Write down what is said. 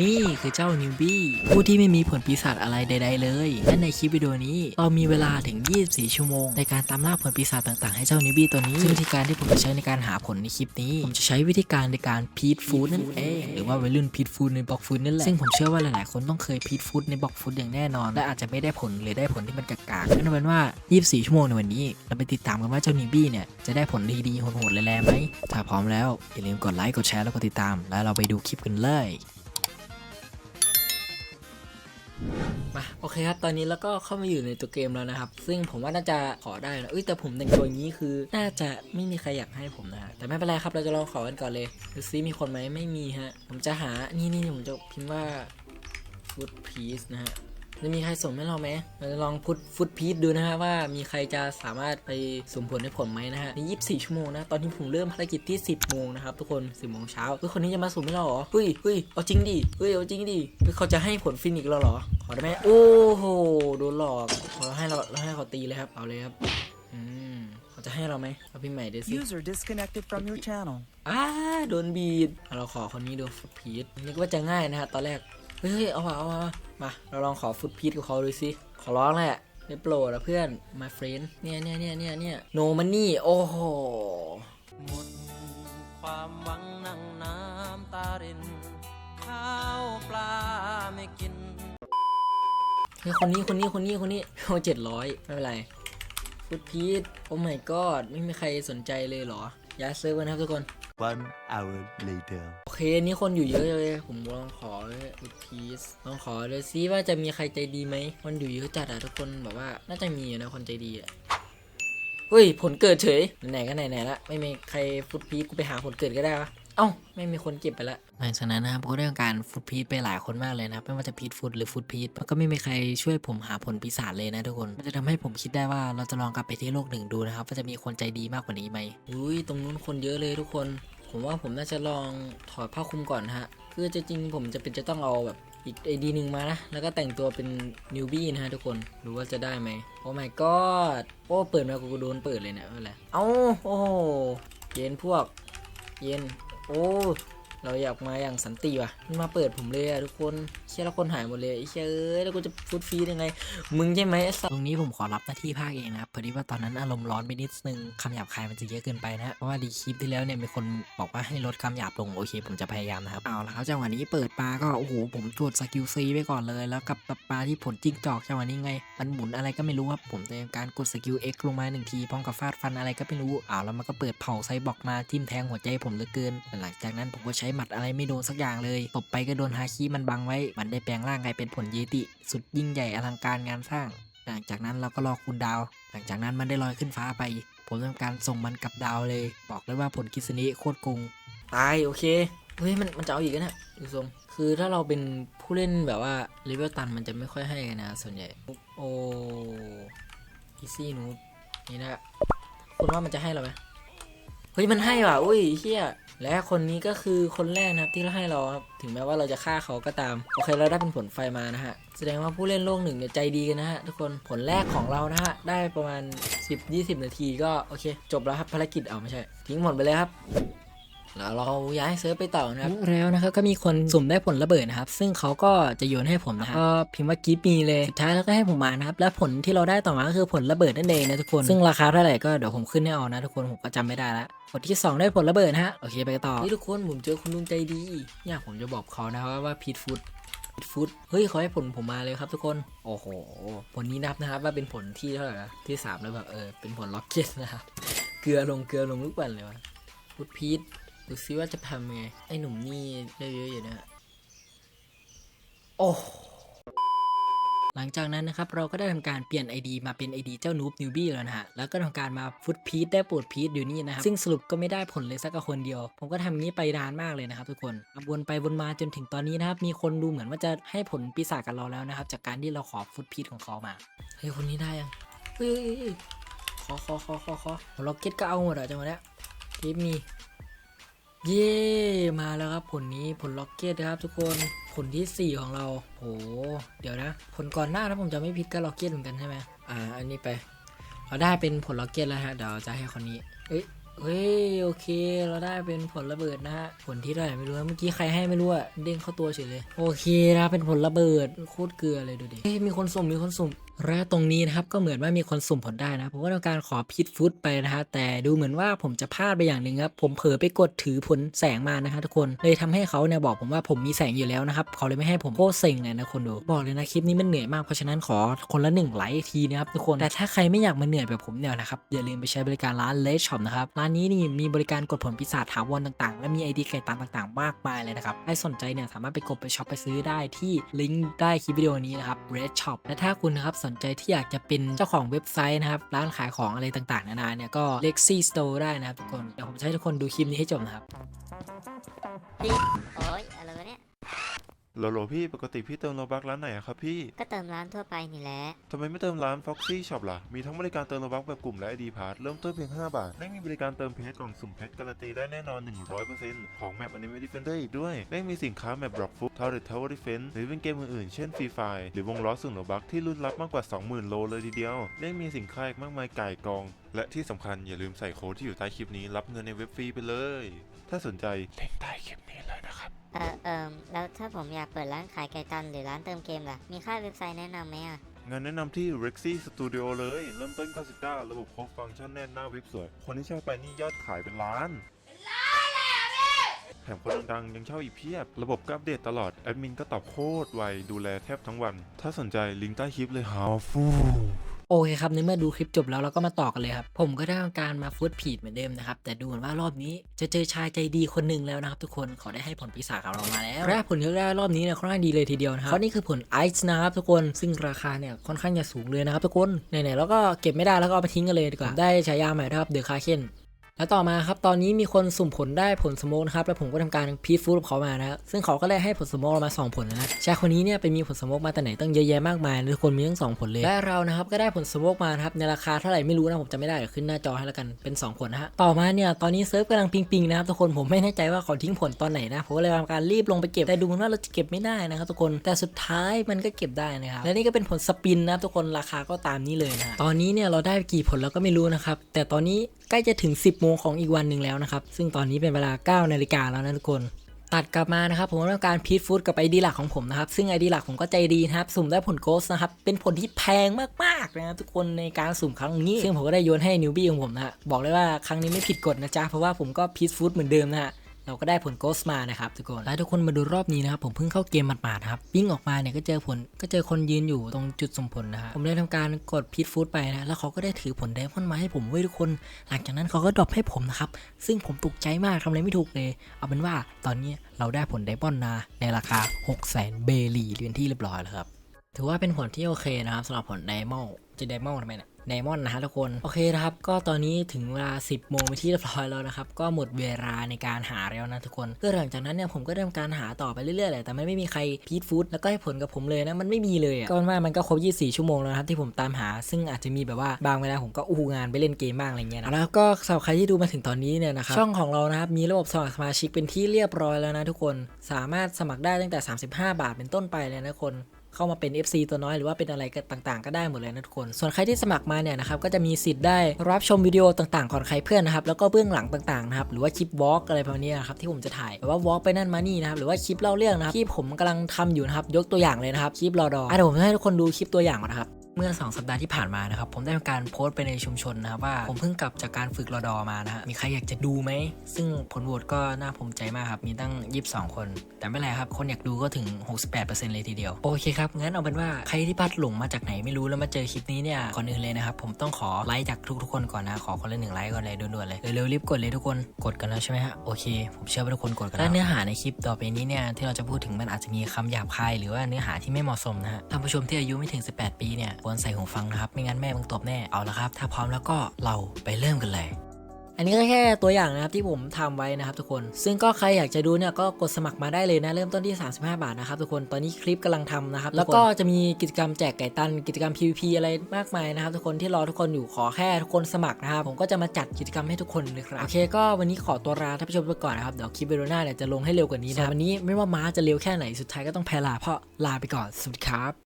นี่คือเจ้านิวบี้ผู้ที่ไม่มีผลปีศาจอะไรใด ๆ เลยและในคลิปวิดีโอนี้เรามีเวลาถึง 24 ชั่วโมง ในการตามล่าผลปีศาจต่างๆ ให้เจ้านิวบี้ตัวนี้ ซึ่งวิธีการที่ผมจะใช้ในการหาผลในคลิปนี้ ผมจะใช้วิธีการในการพีทฟูดนั่นเอง หรือว่าวัยรุ่นพีทฟูดในบล็อกฟูดนั่นแหละ ซึ่งผมเชื่อว่าหลายๆ คนต้องเคยพีทฟูดในบล็อกฟูดอย่างแน่นอน และอาจจะไม่ได้ผลหรือได้ผลที่มันกากๆนั่นเป็นว่า 24 ชั่วโมงในวันนี้ เราไปติดตามกันว่าเจ้านิวบี้เนี่ยจะได้ผลดีๆโหดๆแรงๆไหมถ้าพร้อมแล้วอย่าลืมกดไลค์กดแชร์แล้วก็ติดตาม แล้วเราไปดูคลิปกันเลย มาโอเคครับ ตอนนี้แล้วก็เข้ามาอยู่ในตัวเกมแล้วนะครับ ซึ่งผมว่าน่าจะขอได้นะเอ้ยแต่ผมแต่งตัวอย่างนี้คือ น่าจะไม่มีใครอยากให้ผมนะฮะแต่ไม่เป็นไรครับเราจะลองขอกันก่อนเลยดูซิมีคนไหมไม่มีฮะ ผมจะหานี่นี่ผมจะพิมพ์ว่า wood piece นะฮะ จะมีใครส่งให้เราไหมเราจะลองพุทฟุตพีซดูนะฮะว่ามีใครจะสามารถไปสุ่มผลให้ผมไหมนะฮะใน24 ชั่วโมงนะ ตอนนี้ผมเริ่มภารกิจที่ 10 โมงนะครับทุกคน 10 โมงเช้าเฮ้ยคนนี้จะมาสุ่มให้เราเหรอเฮ้ยเฮ้ยเอาจริงดิเฮ้ยเอาจริงดิเฮ้ยเขาจะให้ผลฟินิกซ์เราเหรอ ขอได้ไหมโอ้โหโดนหลอกเราให้เราเราให้เขาตีเลยครับ เอาเลยครับอืมเขาจะให้เราไหมเอาพี่ใหม่ดูสิ User disconnected from your channel. อ้าโดนบีดอะเราขอคนนี้ดูฟุตพีทนึกว่าจะง่ายนะฮะตอนแรกเฮ้ยเฮ้ยเอามาเอามา มาเราลองขอฟุตพีทกับเขาดูสิ ขอร้องแหละได้โปรดนะเพื่อน my friend เนี่ยเนี่ยเนี่ยเนี่ยเนี่ย no money โอ้โหหมดความหวังนั่งน้ำตารินข้าวปลาไม่กินเฮ้ยคนนี้คนนี้คนนี้คนนี้โอ้เจ็ดร้อยไม่เป็นไรฟุตพีทโอ้ my god ไม่มีใครสนใจเลยเหรอ ย้ายเซิร์ฟกันนะครับทุกคน One hour later. โอเคอันนี้คนอยู่เยอะเลย ผมลองขอฟุตพีซลองขอเลยซิว่าจะมีใครใจดีไหมคนอยู่เยอะจัดอะทุกคนแบบว่า น่าจะมีอยู่นะคนใจดีอะเฮ้ยผลเกิดเฉยไหนๆก็ไหนๆละไม่มีใครฟุตพีซกูไปหาผลเกิดก็ได้วะเอ้าไม่มีคนเก็บไปละหลังจากนั้นนะครับก็ได้ทำการฟุตพีซไปหลายคนมากเลยนะไม่ว่าจะพีทฟุตหรือฟุตพีซมันก็ไม่มีใครช่วยผมหาผลปีศาจเลยนะทุกคนมันจะทำให้ผมคิดได้ว่าเราจะลองกลับไปที่โลกหนึ่งดูนะครับว่าจะมีคนใจดีมากกว่านี้ไหมอุ้ยตรงนู้นคนเยอะเลยทุกคน ผมว่าผมน่าจะลองถอดผ้าคลุมก่อนฮะคือจะจริงผมจะเป็นจะต้องเอาแบบอีกไอดีหนึ่งมานะ แล้วก็แต่งตัวเป็นนิวบี้นะฮะทุกคนดูว่าจะได้ไหมโอ้ my god โอ้เปิดมากูโดนเปิดเลยเนี่ยอะไรเอ้าโอ้เย็นพวก เย็น โอ้ เราอยากมาอย่างสันติว่ะมันมาเปิดผมเลยอะทุกคนเชื่อแล้วคนหายหมดเลยเชื่ยเอ้ยแล้วกูจะฟุตฟรีได้ไง มึงใช่ไหมสัสตรงนี้ผมขอรับหน้าที่ภาคเองนะครับพอดีว่าตอนนั้นอารมณ์ร้อนไปนิดนึงคำหยาบคายมันจะเยอะเกินไปนะเพราะว่าดีคลิปที่แล้วเนี่ยมีคนบอกว่าให้ลดคำหยาบลงโอเคผมจะพยายามนะครับเอาละครับจังหวะนี้เปิดปลาก็โอ้โหผมตรวจสกิลซีไว้ก่อนเลย แล้วกับปลาที่ผลจิ้งจอกจังหวะนี้ไง มันหมุนอะไรก็ไม่รู้ครับผมจะทำการกดสกิล X ลงมาหนึ่งทีพร้อมกับฟาดฟันอะไรก็ไม่รู้อ้าวแล้วมันก็เปิดเผาไซบอกมาทิ่มแทงหัวใจผมเหลือเกิน หลังจากนั้นผมก็ใช้หมัดอะไรไม่โดนสักอย่างเลยตบไปก็โดนฮาคิมันบังไว้ มันได้แปลงร่างกลายเป็นผลเยติ สุดยิ่งใหญ่อลังการงานสร้าง หลังจากนั้นเราก็รอคูณดาว หลังจากนั้นมันได้ลอยขึ้นฟ้าไป ผมทำการส่งมันกลับดาวเลย บอกเลยว่าผลคิสนี้โคตรโกงตายโอเค เฮ้ยมันมันจะเอาอีกนะดูทรงคือถ้าเราเป็นผู้เล่นแบบว่าเลเวลตันมันจะไม่ค่อยให้นะ ส่วนใหญ่ โอ้อีซี่นูนี่นะคุณว่ามันจะให้เราไหม เฮ้ยมันให้ว่ะอุ้ยเฮียและคนนี้ก็คือคนแรกนะครับที่ให้เราครับถึงแม้ว่าเราจะฆ่าเขาก็ตามโอเคเราได้เป็นผลไฟมานะฮะแสดงว่าผู้เล่นโลกหนึ่งเนี่ยใจดีกันนะฮะทุกคนผลแรกของเรานะฮะได้ประมาณ 10-20 นาทีก็โอเค จบแล้วครับภารกิจเอาไม่ใช่ ทิ้งหมดไปเลยครับ แล้วเราย้ายเซิร์ฟไปต่อนะครับแล้วนะครับก็มีคนสุ่มได้ผลระเบิดนะครับ ซึ่งเขาก็จะโยนให้ผมนะครับก็พิมพ์ว่ากิฟมีเลยสุดท้ายแล้วก็ให้ผมมานะครับ และผลที่เราได้ต่อมาก็คือผลระเบิดนั่นเองนะทุกคน ซึ่งราคาเท่าไหร่ก็เดี๋ยวผมขึ้นให้เอานะทุกคนผมก็จำไม่ได้ละผลที่ 2 ได้ผลระเบิดนะฮะโอเคไปต่อนี่ทุกคนผมเจอคุณลุงใจดีอยากผมจะบอกเขานะครับว่าพีทฟูดพีทฟูดเฮ้ยเขาให้ผลผมมาเลยครับทุกคน โอ้โห ผลนี้นับนะครับว่าเป็นผลที่เท่าไหร่นะที่สามแล้วแบบเออเป็นผลล็อกเก็ตนะครับ เกลือลงเกลือลงทุกวันเลยวะฟูดพีท ดูซิว่าจะทำไง ไอ้หนุ่มนี่ได้เยอะอยู่นะฮะโอ้หลังจากนั้นนะครับเราก็ได้ทำการเปลี่ยน ID มาเป็น ID เจ้านูบนิวบี้แล้วนะฮะ แล้วก็ทำการมาฟุตพีทได้ปวดพีทอยู่นี่นะครับซึ่งสรุปก็ไม่ได้ผลเลยสักกับคนเดียว ผมก็ทำนี้ไปนานมากเลยนะครับทุกคนวนไปวนมาจนถึงตอนนี้นะครับ มีคนดูเหมือนว่าจะให้ผลปีศาจกับเราแล้วนะครับ จากการที่เราขอฟุตพีทของเขามา เฮ้ย คนนี้ได้ยัง เฮ้ยเฮ้ยเฮ้ยขอขอขอขอขอล็อกเก็ตก็เอาหมดอะจังหวะเนี้ยทีมี เย่มาแล้วครับผลนี้ผลล็อกเก็ตนะครับทุกคนผลที่ 4 ของเราโหเดี๋ยวนะ ผลก่อนหน้าถ้าผมจะไม่ผิดก็ล็อกเก็ตเหมือนกันใช่ไหมอ่าอันนี้ไป เราได้เป็นผลล็อกเก็ตแล้วฮะเดี๋ยวจะให้คนนี้เอ้ย เฮ้ยโอเค เราได้เป็นผลระเบิดนะฮะผลที่เท่าไหร่ไม่รู้เมื่อกี้ใครให้ไม่รู้อะเด้งเข้าตัวเฉยเลยโอเคนะเป็นผลระเบิดโคตรเกลือเลยดูดิเฮ้ยมีคนสุ่มมีคนสุ่มและตรงนี้นะครับก็เหมือนว่ามีคนสุ่มผลได้นะผมก็ทำการขอพิทฟุตไปนะฮะแต่ดูเหมือนว่าผมจะพลาดไปอย่างหนึ่งครับผมเผลอไปกดถือผลแสงมานะฮะทุกคนเลยทำให้เขาเนี่ยบอกผมว่าผมมีแสงอยู่แล้วนะครับเขาเลยไม่ให้ผมโคตรเซ็งเลยนะคนดูบอกเลยนะคลิปนี้มันเหนื่อยมากเพราะฉะนั้นขอคนละหนึ่งไลค์ทีนะครับทุกคนแต่ถ้าใครไม่อยากมาเหนื่อยแบบผมเนี่ยนะครับอย่าลืมไปใช้บริการร้านเลชช็อปนะครับร้านนี้นี่มีบริการกดผลปีศาจถาวรต่างๆ และมีไอดีไก่ตันต่างๆ มากมายเลยนะครับ ใครสนใจเนี่ยสามารถไปกดไปช็อปไปซื้อได้ที่ลิงก์ใต้คลิปวิดีโอนี้นะครับ Red Shop และถ้าคุณนะครับสนใจที่อยากจะเป็นเจ้าของเว็บไซต์นะครับ ร้านขายของอะไรต่างๆ นานาเนี่ยก็ Lexi Store ได้นะครับทุกคน เดี๋ยวผมจะให้ทุกคนดูคลิปนี้ให้จบนะครับ โอ้ยอะไรวะเนี่ย โหลโหลพี่ปกติพี่เติมโลบักร้านไหนอะครับพี่ ก็เติมร้านทั่วไปนี่แหละ ทำไมไม่เติมร้าน Foxy Shop ล่ะ มีทั้งบริการเติมโลบักแบบกลุ่มและ ID p a s s เริ่มต้นเพียง 5 บาท และมีบริการเติมเพชรกล่องสุ่มเพชรการันตีได้แน่นอน 100%ของแมป Anime Defender อีกด้วย และยังมีสินค้าแมป Rock Foot Tower Tower Defense หรือเป็นเกมอื่นๆ เช่น Free Fire หรือวงล้อสุ่มโลบักที่รุ่นรับมากกว่า 20,000 โลเลยทีเดียว และยังมีสินค้าอีกมากมายก่ายกอง และที่สำคัญอย่าลืมใส่โค้ดที่อยู่ใต้คลิปนี้รับเงินในเว็บฟรีไปเลย ถ้าสนใจลิงก์ใต้คลิปนี้เลยนะครับ เออเอิมแล้วถ้าผมอยากเปิดร้านขายไก่ตันหรือร้านเติมเกมล่ะ มีค่าเว็บไซต์แนะนำไหมอะ งานแนะนำที่ Rexy Studio เลย เริ่มต้น 99 ระบบครบฟังก์ชันแน่นหน้าเว็บสวย คนที่เช่าไปนี่ยอดขายเป็นล้าน แถมคนดังๆยังเช่าอีกเพียบ ระบบก็อัปเดตตลอด แอดมินก็ตอบโคตรไว ดูแลแทบทั้งวัน ถ้าสนใจลิงก์ใต้คลิปเลยฮาวฟู โอเคครับในเมื่อดูคลิปจบแล้วเราก็มาต่อกันเลยครับ ผมก็ได้ทำการมาฟูดผีดเหมือนเดิมนะครับ แต่ดูเหมือนว่ารอบนี้จะเจอชายใจดีคนหนึ่งแล้วนะครับทุกคนเขาได้ให้ผลปีศาจกับเรามาแล้วแรกผลที่ได้รอบนี้เนี่ยค่อนข้างดีเลยทีเดียวนะครับเพราะนี่คือผลไอซ์นะครับทุกคนซึ่งราคาเนี่ยค่อนข้างจะสูงเลยนะครับทุกคนไหนๆแล้วก็เก็บไม่ได้แล้วก็เอาไปทิ้งกันเลยดีกว่าได้ฉายาใหม่ด้วครับเดอะคาเคน แล้วต่อมาครับ ตอนนี้มีคนสุ่มผลได้ผลสโมกนะครับ แล้วผมก็ทำการพีทฟูดเขามานะครับซึ่งเขาก็ได้ให้ผลสโมกมาสองผลนะชายคนนี้เนี่ยไปมีผลสโมกมาแต่ไหนตั้งเยอะแยะมากมายทุกคนมีทั้งสองผลเลยและเรานะครับก็ได้ผลสโมกมานะครับในราคาเท่าไหร่ไม่รู้นะผมจะไม่ได้ขึ้นหน้าจอให้แล้วกันเป็น 2 ผลนะฮะต่อมาเนี่ยตอนนี้เซิร์ฟกำลังปิงๆนะครับทุกคนผมไม่แน่ใจว่าเขาทิ้งผลตอนไหนนะผมก็เลยทำการรีบลงไปเก็บแต่ดูนว่าเราจะเก็บไม่ได้นะครับทุกคนแต่สุดท้ายมันก็เก็บได้นะครับและนี่ก็เป็นผลสปินนะครับทุกคนราคาก็ตามนี้เลยนะตอนนี้เนี่ยเราได้กี่ผลแล้วก็ไม่รู้นะครับแต่ตอนนี้ใกล้จะถึง 10โมงของอีกวันหนึ่งแล้วนะครับ ซึ่งตอนนี้เป็นเวลา 9 นาฬิกาแล้วนะทุกคน ตัดกลับมานะครับ ผมต้องการพีทฟูดกับไอดีหลักของผมนะครับ ซึ่งไอดีหลักผมก็ใจดีนะครับ สุ่มได้ผลโกสนะครับ เป็นผลที่แพงมากๆนะครับทุกคนในการสุ่มครั้งนี้ ซึ่งผมก็ได้โยนให้นิวบี้ของผมนะฮะบอกเลยว่าครั้งนี้ไม่ผิดกฎนะจ๊ะเพราะว่าผมก็พีทฟูดเหมือนเดิมนะฮะ เราก็ได้ผลโกสมานะครับทุกคนแล้วทุกคนมาดูรอบนี้นะครับผมเพิ่งเข้าเกมหมาดๆนะครับวิ่งออกมาเนี่ยก็เจอผลก็เจอคนยืนอยู่ตรงจุดสมผลนะฮะผมได้ทำการกดพีทฟูดไปนะแล้วเขาก็ได้ถือผลไดมอนด์มาให้ผมเว้ยทุกคน หลังจากนั้นเขาก็ดรอปให้ผมนะครับซึ่งผมตกใจมากทำอะไรไม่ถูกเลย เอาเป็นว่าตอนนี้เราได้ผลไดมอนด์นาในราคา 6 0 0 0 0 0เบลีเรียนที่เรียบร้อยแล้วครับถือว่าเป็นผลที่โอเคนะครับสำหรับผลไดมอนด์จะไดมอนด์ทำไมเนี่ย ไดมอนด์นะฮะทุกคน โอเคนะครับ ก็ตอนนี้ถึงเวลา 10 โมงไปที่เรียบร้อยแล้วนะครับ ก็หมดเวลาในการหาแล้วนะทุกคนก็หลังจากนั้นเนี่ยผมก็ได้ทำการหาต่อไปเรื่อยๆแหละแต่มันไม่มีใครพีทฟู้ดแล้วก็ให้ผลกับผมเลยนะ มันไม่มีเลยอะก็ว่ามันก็ครบ 24 ชั่วโมงแล้วนะครับที่ผมตามหา ซึ่งอาจจะมีแบบว่าบางเวลาผมก็อู้งานไปเล่นเกมบ้างอะไรเงี้ยนะแล้วก็สำหรับใครที่ดูมาถึงตอนนี้เนี่ยนะครับช่องของเรานะครับมีระบบสมัครสมาชิกเป็นที่เรียบร้อยแล้วนะทุกคนสามารถสมัครได้ตั้งแต่ 35 บาทเป็นต้นไปเลยนะทุกคน เข้ามาเป็น FC ตัวน้อยหรือว่าเป็นอะไรก็ต่างๆ ก็ได้หมดเลยนะทุกคน ส่วนใครที่สมัครมาเนี่ยนะครับก็จะมีสิทธิ์ได้รับชมวิดีโอต่างๆ ของใครเพื่อนนะครับแล้วก็เบื้องหลังต่างๆนะครับหรือว่าคลิปวอล์กอะไรประมาณนี้นะครับที่ผมจะถ่ายแบบว่าวอล์กไปนั่นมานี่นะครับหรือว่าคลิปเล่าเรื่องนะครับที่ผมกำลังทำอยู่นะครับยกตัวอย่างเลยนะครับคลิปรอดออะเดี๋ยวผมจะให้ทุกคนดูคลิปตัวอย่างก่อนนะครับ เมื่อ 2 สัปดาห์ที่ผ่านมานะครับผมได้ทำการโพสต์ไปในชุมชนนะครับว่าผมเพิ่งกลับจากการฝึกรอดอมานะฮะมีใครอยากจะดูไหม ซึ่งผลโหวตก็น่าภูมิใจมากครับ มีตั้ง 22 คน แต่ไม่ไรครับ คนอยากดูก็ถึง 68%เลยทีเดียว โอเคครับ งั้นเอาเป็นว่าใครที่พลัดหลงมาจากไหนไม่รู้แล้วมาเจอคลิปนี้เนี่ยก่อนอื่นเลยนะครับผมต้องขอไลค์จากทุกๆคนก่อนนะขอคนละหนึ่งไลค์ก่อนเลยด่วนๆเลยเร็วๆรีบกดเลยทุกคนกดกันแล้วใช่ไหมฮะโอเค ผมเชื่อว่าทุกคนกดกันแล้วเนื้อหาในคลิปต่อไปนี้เนี่ยที่เราจะพูดถึงมันอาจจะมีคำหยาบคายหรือว่าเนื้อหาที่ไม่เหมาะสมนะฮะท่านผู้ชมที่อายุไม่ถึง 18 ปีเนี่ยควรใส่หูฟังนะครับ ไม่งั้นแม่มึงตบแน่ เอาละครับ ถ้าพร้อมแล้วก็เราไปเริ่มกันเลย อันนี้ก็แค่ตัวอย่างนะครับที่ผมทำไว้นะครับทุกคน ซึ่งก็ใครอยากจะดูเนี่ยก็กดสมัครมาได้เลยนะ เริ่มต้นที่ 35 บาทนะครับทุกคน ตอนนี้คลิปกำลังทำนะครับ แล้วก็จะมีกิจกรรมแจกไก่ตัน กิจกรรม PVP อะไรมากมายนะครับทุกคนที่รอทุกคนอยู่ขอแค่ทุกคนสมัครนะครับผมก็จะมาจัดกิจกรรมให้ทุกคนเลยครับ โอเคก็วันนี้ขอตัวลาท่านผู้ชมไปก่อนนะครับ เดี๋ยวคลิปวิดีโอหน้าเนี่ยจะลงให้เร็วกว่านี้นะวันนี้ไม่ว่าม้าจะเร็วแค่ไหนสุดท้ายก็ต้องแพ้ลาเพราะลาไปก่อนสวัสดีครับ